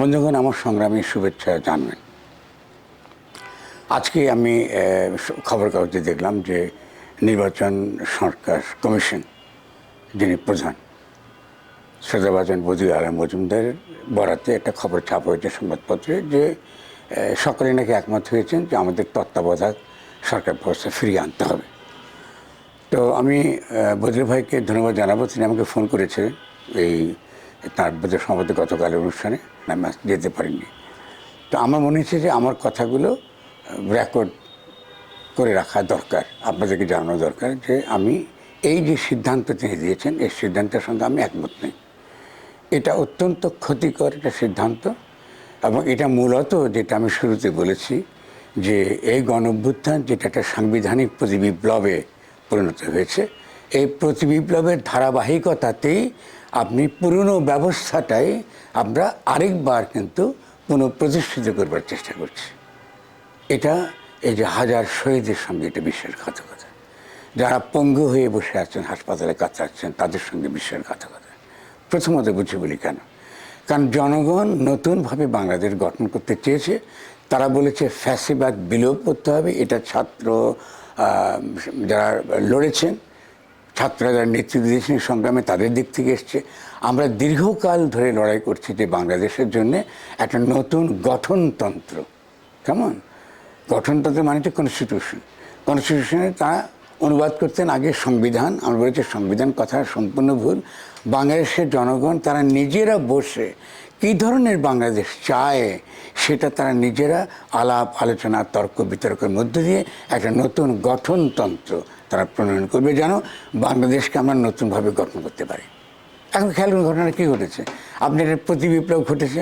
বন্ধুগণ, আমার সংগ্রামী শুভেচ্ছা জানবেন। আজকে আমি খবর কাগজে দেখলাম যে নির্বাচন সরকার কমিশন, যিনি প্রধান, সদাবাজন বদির আলম মজুমদারের বরাতে একটা খবর ছাপ হয়েছে সংবাদপত্রে যে সকলে নাকি একমত হয়েছেন যে আমাদের তত্ত্বাবধায়ক সরকার ব্যবস্থা ফিরিয়ে আনতে হবে। তো আমি বদির ভাইকে ধন্যবাদ জানাব, তিনি আমাকে ফোন করেছিলেন এই তার বোধ সম্ভবত গতকালের অনুষ্ঠানে আমি যেতে পারিনি। তো আমার মনে হচ্ছে যে আমার কথাগুলো রেকর্ড করে রাখা দরকার। আপনাদেরকে জানানো দরকার যে আমি এই যে সিদ্ধান্ত তিনি দিয়েছেন, এই সিদ্ধান্তের সঙ্গে আমি একমত নেই। এটা অত্যন্ত ক্ষতিকর একটা সিদ্ধান্ত এবং এটা মূলত যেটা আমি শুরুতে বলেছি যে এই গণঅভ্যুত্থান যেটা একটা সাংবিধানিক প্রতিবিপ্লবে পরিণত হয়েছে, এই প্রতিবিপ্লবের ধারাবাহিকতাতেই আপনি পুরনো ব্যবস্থাটাই আমরা আরেকবার কিন্তু পুনঃপ্রতিষ্ঠিত করবার চেষ্টা করছি। এটা এই যে হাজার শহীদের সঙ্গে এটা বিশ্বাসঘাতকতা যারা পঙ্গু হয়ে বসে আছেন, হাসপাতালে কাতরাচ্ছেন তাদের সঙ্গে বিশ্বাসঘাতকতা প্রথমত বুঝি বলি কেন? কারণ জনগণ নতুনভাবে বাংলাদেশ গঠন করতে চেয়েছে। তারা বলেছে ফ্যাসিবাদ বিলোপ করতে হবে, এটা ছাত্র যারা লড়েছেন ছাত্ররা যারা নেতৃত্ব দিয়েছেন সংগ্রামে তাদের দিক থেকে এসছে। আমরা দীর্ঘকাল ধরে লড়াই করছি যে বাংলাদেশের জন্য একটা নতুন গঠনতন্ত্র। কেমন? গঠনতন্ত্র মানে হচ্ছে কনস্টিটিউশন কনস্টিটিউশনে তারা অনুবাদ করতেন আগে সংবিধান। আমরা বলেছি সংবিধান কথা সম্পূর্ণ ভুল। বাংলাদেশের জনগণ, তারা নিজেরা বসে কী ধরনের বাংলাদেশ চায় সেটা তারা নিজেরা আলাপ, আলোচনা, তর্ক, বিতর্কের মধ্য দিয়ে একটা নতুন গঠনতন্ত্র তারা প্রণয়ন করবে যেন বাংলাদেশকে আমরা নতুনভাবে গঠন করতে পারি। এখন খেয়াল ঘটনা কী ঘটেছে। আপনার প্রতি বিপ্লব ঘটেছে,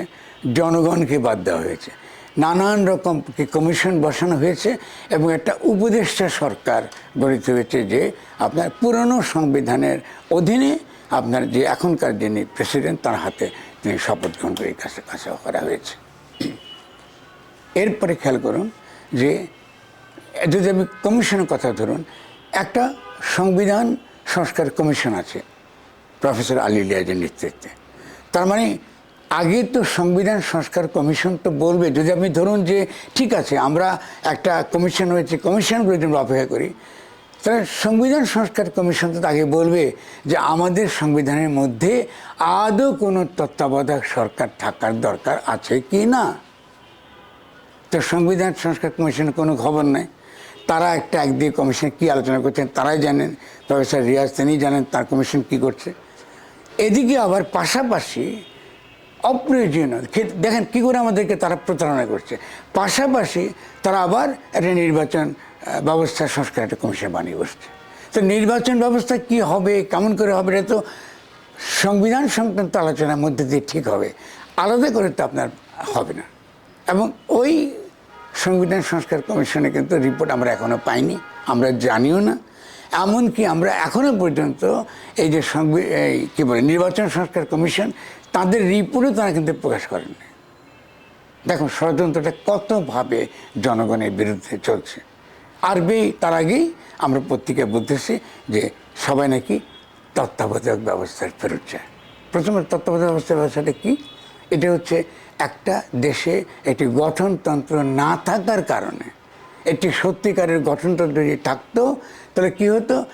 জনগণকে বাদ দেওয়া হয়েছে। নানান রকম কমিশন বসানো হয়েছে এবং একটা উপদেষ্টা সরকার গঠিত হয়েছে যে আপনার পুরনো সংবিধানের অধীনে আপনার যে এখনকার যিনি প্রেসিডেন্ট তার হাতে তিনি শপথ গ্রহণ করে কাছে করা হয়েছে। এরপরে খেয়াল করুন যে, যদি আমি কমিশনের কথা ধরুন, একটা সংবিধান সংস্কার কমিশন আছে, প্রফেসর আলী লিয়াজের নেতৃত্বে। তার মানে আগে তো সংবিধান সংস্কার কমিশন তো বলবে, যদি আপনি ধরুন যে, ঠিক আছে, আমরা একটা কমিশন হয়েছে, কমিশনগুলোর জন্য অপেক্ষা করি তাহলে সংবিধান সংস্কার কমিশন তো আগে বলবে যে আমাদের সংবিধানের মধ্যে আদৌ কোনো তত্ত্বাবধায়ক সরকার থাকার দরকার আছে কি না। তো সংবিধান সংস্কার কমিশনের কোনো খবর নেই। তারা একটা একদিকে কমিশন কী আলোচনা করছেন তারাই জানেন, প্রফেসর রিয়াজ তিনি জানেন তার কমিশন কী করছে। এদিকে আবার পাশাপাশি অপ্রয়োজনীয় দেখেন কী করে আমাদেরকে তারা প্রতারণা করছে। পাশাপাশি তারা আবার একটা নির্বাচন ব্যবস্থা সংস্কার একটা কমিশন বানিয়ে বসছে। তো নির্বাচন ব্যবস্থা কি হবে, কেমন করে হবে, এটা তো সংবিধান সংক্রান্ত আলোচনার মধ্যে দিয়ে ঠিক হবে। আলাদা করে তো আপনার হবে না। এবং ওই সংবিধান সংস্কার কমিশনে কিন্তু রিপোর্ট আমরা এখনও পাইনি, আমরা জানিও না। এমনকি আমরা এখনও পর্যন্ত এই যে এই কী বলে, নির্বাচন সংস্কার কমিশন, তাদের রিপোর্টও তারা কিন্তু প্রকাশ করেননি। দেখুন, ষড়যন্ত্রটা কতভাবে জনগণের বিরুদ্ধে চলছে। আর বে তার আগেই আমরা পত্রিকায় বলতেছি যে সবাই নাকি তত্ত্বাবধায়ক ব্যবস্থায় ফেরত যায় প্রথমে তত্ত্বাবধায়ক ব্যবস্থা ব্যবস্থাটা কী? এটা হচ্ছে একটা দেশে একটি গঠনতন্ত্র না থাকার কারণে একটি সত্যিকারের গঠনতন্ত্র যদি থাকতো, তাহলে কী হতো?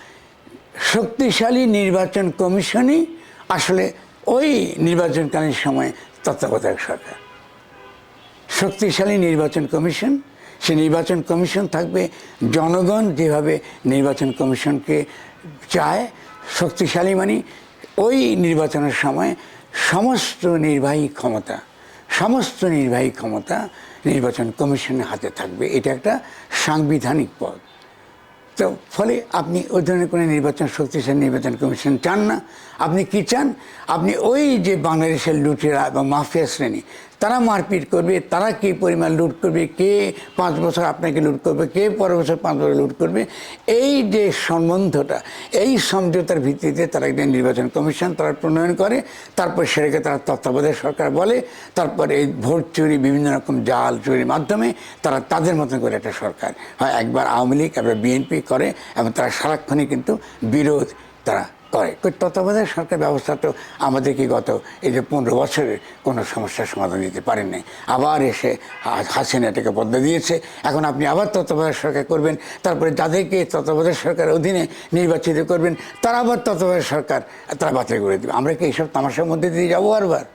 শক্তিশালী নির্বাচন কমিশনই আসলে ওই নির্বাচনকালীন সময় তত্ত্বাবধায়ক সরকার। শক্তিশালী নির্বাচন কমিশন সে নির্বাচন কমিশন থাকবে। জনগণ যেভাবে নির্বাচন কমিশনকে চায়, শক্তিশালী মানে ওই নির্বাচনের সময় সমস্ত নির্বাহী ক্ষমতা, সমস্ত নির্বাহী ক্ষমতা নির্বাচন কমিশনের হাতে থাকবে। এটা একটা সাংবিধানিক পদ। তো ফলে আপনি ওই ধরনের কোনো নির্বাচন, শক্তিশালী নির্বাচন কমিশন চান না। আপনি কি চান? আপনি ওই যে বাংলাদেশের লুটেরা এবং মাফিয়া শ্রেণি তারা মারপিট করবে, তারা কী পরিমাণ লুট করবে, কে পাঁচ বছর আপনাকে লুট করবে, কে পরের বছর পাঁচ বছর লুট করবে, এই যে সম্বন্ধটা, এই সমঝোতার ভিত্তিতে তারা একদিন নির্বাচন কমিশন তারা প্রণয়ন করে, তারপর সেটাকে তারা তত্ত্বাবধায়ক সরকার বলে, তারপর এই ভোট চুরি, বিভিন্ন রকম জাল চুরির মাধ্যমে তারা তাদের মতন করে একটা সরকার হয়। একবার আওয়ামী লীগ, একবার বিএনপি করে এবং তারা সারাক্ষণই কিন্তু বিরোধ তারা করে। তত্ত্বাবধায়ক সরকার ব্যবস্থা তো আমাদের কি গত এই যে পনেরো বছরের কোনো সমস্যার সমাধান দিতে পারেন নাই। আবার এসে হা- হাসিনা এটাকে বদলে দিয়েছে। এখন আপনি আবার তত্ত্বাবধায়ক সরকার করবেন, তারপরে যাদেরকে তত্ত্বাবধায়ক সরকার অধীনে নির্বাচিত করবেন, তারা আবার তত্ত্বাবধায়ক সরকার, তারা বাতিল করে দেবে। আমরা কি এইসব তামাশার মধ্যে দিয়ে যাব বারবার?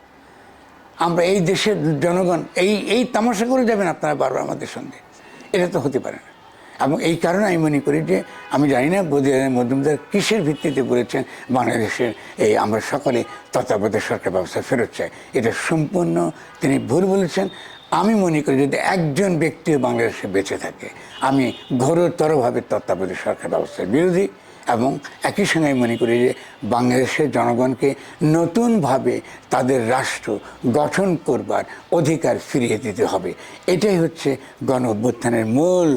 আমরা এই দেশের জনগণ, এই এই তামাশা করে যাবেন আপনারা বারবার আমাদের সঙ্গে। এটা তো হতে পারে না। এবং এই কারণে আমি মনে করি যে, আমি জানি না বদিয়ানের মজুমদার কিসের ভিত্তিতে বলেছেন বাংলাদেশের এই আমরা সকলে তত্ত্বাবধায়ক সরকার ব্যবস্থা ফেরত চাই। এটা সম্পূর্ণ তিনি ভুল বলেছেন। আমি মনে করি যদি একজন ব্যক্তিও বাংলাদেশে বেঁচে থাকে, আমি ঘোরতরভাবে তত্ত্বাবধায়ক সরকার ব্যবস্থার বিরোধী এবং একই সঙ্গে আমি মনে করি যে, বাংলাদেশের জনগণকে নতুনভাবে তাদের রাষ্ট্র গঠন করবার অধিকার ফিরিয়ে দিতে হবে। এটাই হচ্ছে গণ অভ্যুত্থানের মূল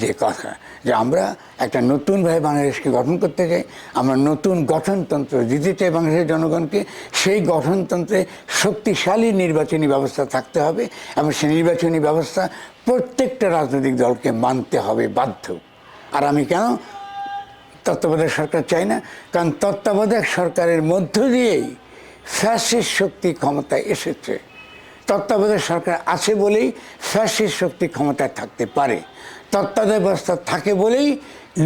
যে কথা, যে আমরা একটা নতুনভাবে বাংলাদেশকে গঠন করতে চাই, আমরা নতুন গঠনতন্ত্র দিতে চাই বাংলাদেশের জনগণকে সেই গঠনতন্ত্রে শক্তিশালী নির্বাচনী ব্যবস্থা থাকতে হবে এবং সেই নির্বাচনী ব্যবস্থা প্রত্যেকটা রাজনৈতিক দলকে মানতে হবে বাধ্য। আর আমি কেন তত্ত্বাবধায়ক সরকার চাই না? কারণ তত্ত্বাবধায়ক সরকারের মধ্য দিয়েই ফ্যাসিস্ট শক্তি ক্ষমতায় এসেছে। তত্ত্বাবধায়ক সরকার আছে বলেই ফ্যাসিস্ট শক্তি ক্ষমতায় থাকতে পারে। তত্ত্বাবধায়ক ব্যবস্থা থাকে বলেই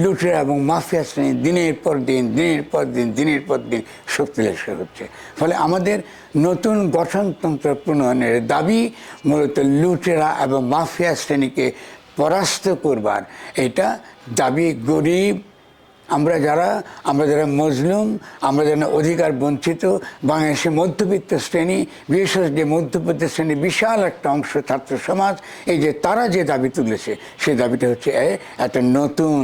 লুটেরা এবং মাফিয়া শ্রেণি দিনের পর দিন, দিনের পর দিন, দিনের পর দিন শক্তিলেশ হচ্ছে। ফলে আমাদের নতুন গঠনতন্ত্র প্রণয়নের দাবি মূলত লুটেরা এবং মাফিয়া শ্রেণীকে পরাস্ত করবার। এটা দাবি গরিব আমরা যারা আমরা যারা মজলুম, আমরা যারা অধিকার বঞ্চিত, বাংলাদেশের মধ্যবিত্ত শ্রেণি, বিশেষ যে মধ্যবিত্ত শ্রেণি বিশাল একটা অংশ ছাত্র সমাজ, এই যে তারা যে দাবি তুলেছে, সেই দাবিটা হচ্ছে একটা নতুন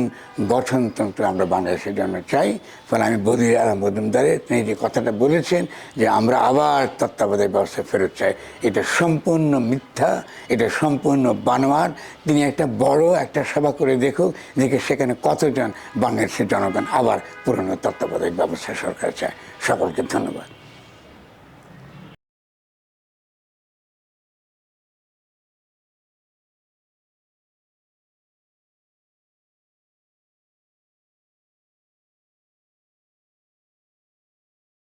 গঠনতন্ত্র আমরা বাংলাদেশের জন্য চাই। ফলে আমি বদির আলম মজুমদারের তিনি যে কথাটা বলেছেন যে আমরা আবার তত্ত্বাবধায়ক ব্যবস্থা ফেরত চাই, এটা সম্পূর্ণ মিথ্যা, এটা সম্পূর্ণ বানোয়ার তিনি একটা বড় একটা সভা করে দেখুক, দেখে সেখানে কতজন বাংলাদেশের জনগণ আবার পুরনো তত্ত্বাবধায়ক ব্যবস্থা সরকার চায়। সকলকে ধন্যবাদ।